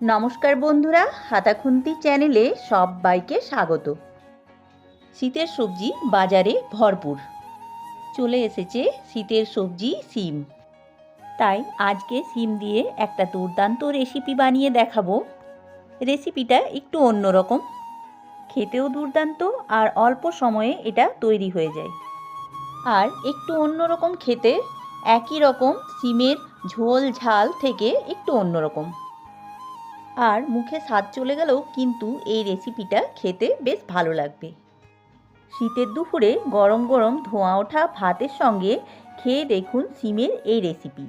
নমস্কার বন্ধুরা, হাতাখুন্তি চ্যানেলে সবাইকে স্বাগত। শীতের সবজি বাজারে ভরপুর। চলে এসেছে শীতের সবজি সিম। তাই আজকে সিম দিয়ে একটা দুর্দান্ত রেসিপি বানিয়ে দেখাবো। রেসিপিটা একটু অন্যরকম খেতেও দুর্দান্ত আর অল্প সময়ে এটা তৈরি হয়ে যায়। আর একটু অন্যরকম খেতে একই রকম সিমের ঝোল ঝাল থেকে একটু অন্যরকম আর মুখে স্বাদ চলে গেলেও কিন্তু এই রেসিপিটা খেতে বেশ ভালো লাগবে। শীতের দুপুরে গরম গরম ধোঁয়া ওঠা ভাতের সঙ্গে খেয়ে দেখুন সিমের এই রেসিপি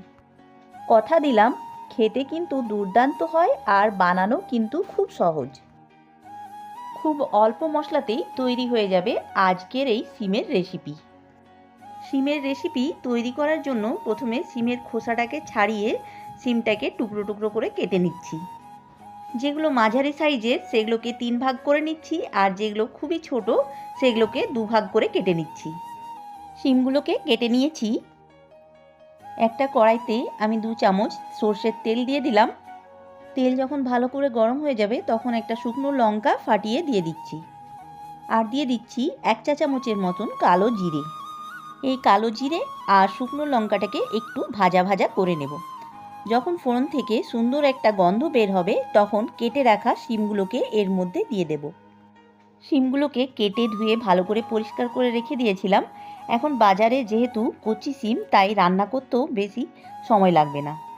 কথা দিলাম, খেতে কিন্তু দুর্দান্ত হয় আর বানানো কিন্তু খুব সহজ। খুব অল্প মশলাতেই তৈরি হয়ে যাবে আজকের এই সিমের রেসিপি সিমের রেসিপি তৈরি করার জন্য প্রথমে সিমের খোসাটাকে ছাড়িয়ে সিমটাকে টুকরো টুকরো করে কেটে নিচ্ছি। যেগুলো মাঝারি সাইজের, সেগুলোকে তিন ভাগ করে নিচ্ছি, আর যেগুলো খুবই ছোট, সেগুলোকে দু ভাগ করে কেটে নিচ্ছি। শিমগুলোকে কেটে নিয়েছি। একটা কড়াইতে আমি দু চামচ সর্ষের তেল দিয়ে দিলাম। তেল যখন ভালো করে গরম হয়ে যাবে, তখন একটা শুকনো লঙ্কা ফাটিয়ে দিয়ে দিচ্ছি। আর দিয়ে দিচ্ছি এক চা চামচের মতন কালো জিরে। এই কালো জিরে আর শুকনো লঙ্কাটাকে একটু ভাজা ভাজা করে নেব। যখন ফোড়ন থেকে সুন্দর একটা গন্ধ বের হবে, তখন কেটে রাখা শিমগুলোকে এর মধ্যে দিয়ে দেব। শিমগুলোকে কেটে ধুয়ে ভালো করে পরিষ্কার করে রেখে দিয়েছিলাম। এখন বাজারে যেহেতু কচি শিম, তাই রান্না করতেও বেশি সময় লাগবে না।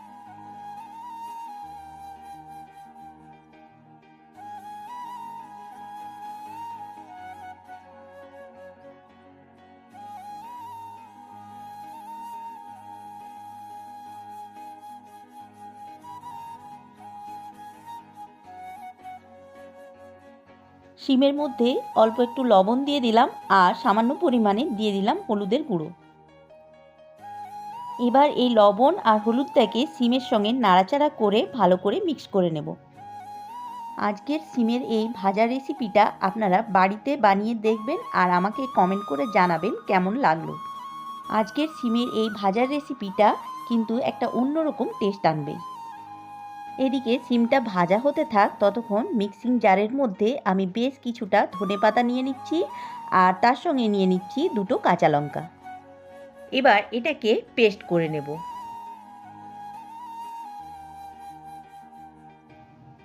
শিমের মধ্যে অল্প একটু লবণ দিয়ে দিলাম আর সামান্য পরিমাণে দিয়ে দিলাম হলুদের গুঁড়ো। এবার এই লবণ আর হলুদটাকে সিমের সঙ্গে নাড়াচাড়া করে ভালো করে মিক্স করে নেব। আজকের সিমের এই ভাজা রেসিপিটা আপনারা বাড়িতে বানিয়ে দেখবেন আর আমাকে কমেন্ট করে জানাবেন কেমন লাগল। আজকের সিমের এই ভাজার রেসিপিটা কিন্তু একটা অন্যরকম টেস্ট আনবে। এদিকে সিমটা ভাজা হতে থাক, ততক্ষণ মিক্সিং জারের মধ্যে আমি বেশ কিছুটা ধনে পাতা নিয়ে নিচ্ছি আর তার সঙ্গে নিয়ে নিচ্ছি দুটো কাঁচা লঙ্কা। এবার এটাকে পেস্ট করে নেব।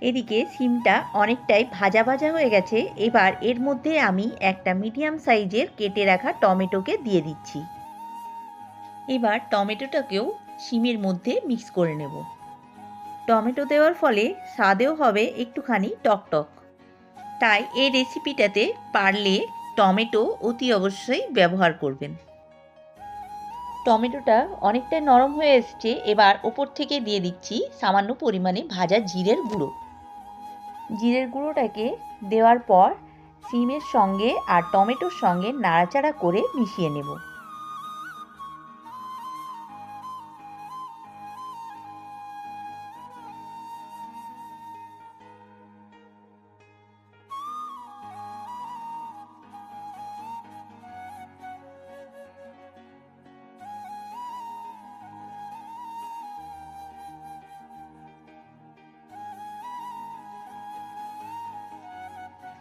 এদিকে সিমটা অনেকটাই ভাজা ভাজা হয়ে গেছে, এবার এর মধ্যে আমি একটা মিডিয়াম সাইজের কেটে রাখা টমেটোকে দিয়ে দিচ্ছি। এবার টমেটোটাকেও সিমের মধ্যে মিক্স করে নেব। টমেটো দেওয়ার ফলে স্বাদেও হবে একটুখানি টকটক। তাই এই রেসিপিটাতে পারলে টমেটো অতি অবশ্যই ব্যবহার করবেন। টমেটোটা অনেকটাই নরম হয়ে এসছে, এবার ওপর থেকে দিয়ে দিচ্ছি সামান্য পরিমাণে ভাজা জিরের গুঁড়ো। জিরের গুঁড়োটাকে দেওয়ার পর, সিমের সঙ্গে আর টমেটোর সঙ্গে নাড়াচাড়া করে মিশিয়ে নেব।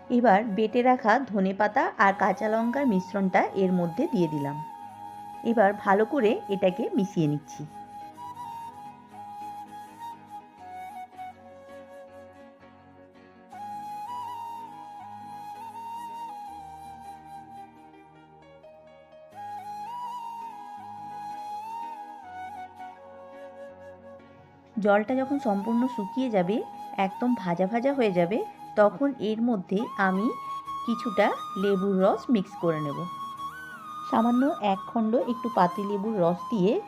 এবার বেটে রাখা ধনে পাতা আর কাঁচা লঙ্কার মিশ্রণটা এর মধ্যে দিয়ে দিলাম। এবার ভালো করে এটাকে মিশিয়ে নিচ্ছি। জলটা যখন সম্পূর্ণ শুকিয়ে যাবে, একদম ভাজা ভাজা হয়ে যাবে তখন এর মধ্যে আমি কিছুটা লেবুর রস মিক্স করে নেব। সামান্য এক খণ্ড একটু পাতি লেবুর রস দিয়ে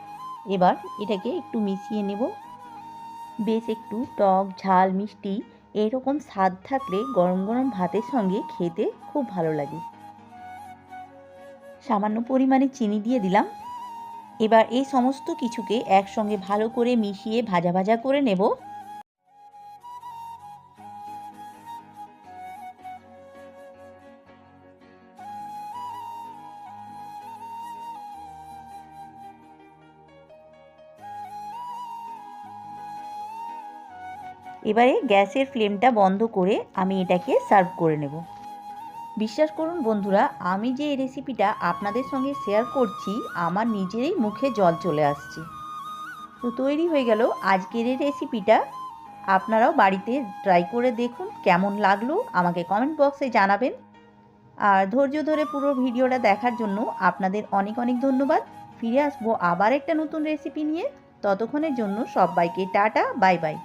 এবার এটাকে একটু মিশিয়ে নেব। বেশ একটু টক, ঝাল, মিষ্টি এরকম স্বাদ থাকলে গরম গরম ভাতের সঙ্গে খেতে খুব ভালো লাগে। সামান্য পরিমাণে চিনি দিয়ে দিলাম। এবার এই সমস্ত কিছুকে একসঙ্গে ভালো করে মিশিয়ে ভাজা ভাজা করে নেব। এবারে গ্যাসের ফ্লেমটা বন্ধ করে আমি এটাকে সার্ভ করে নেব। বিশ্বাস করুন বন্ধুরা, আমি যে রেসিপিটা আপনাদের সঙ্গে শেয়ার করছি, আমার নিজেরই মুখে জল চলে আসছে। তো তৈরি হয়ে গেল আজকের এই রেসিপিটা। আপনারাও বাড়িতে ট্রাই করে দেখুন কেমন লাগল, আমাকে কমেন্ট বক্সে জানাবেন। আর ধৈর্য ধরে পুরো ভিডিওটা দেখার জন্য আপনাদের অনেক অনেক ধন্যবাদ। ফিরে আসব আবার একটা নতুন রেসিপি নিয়ে। ততক্ষণের জন্য সবাইকে টাটা, বাই বাই।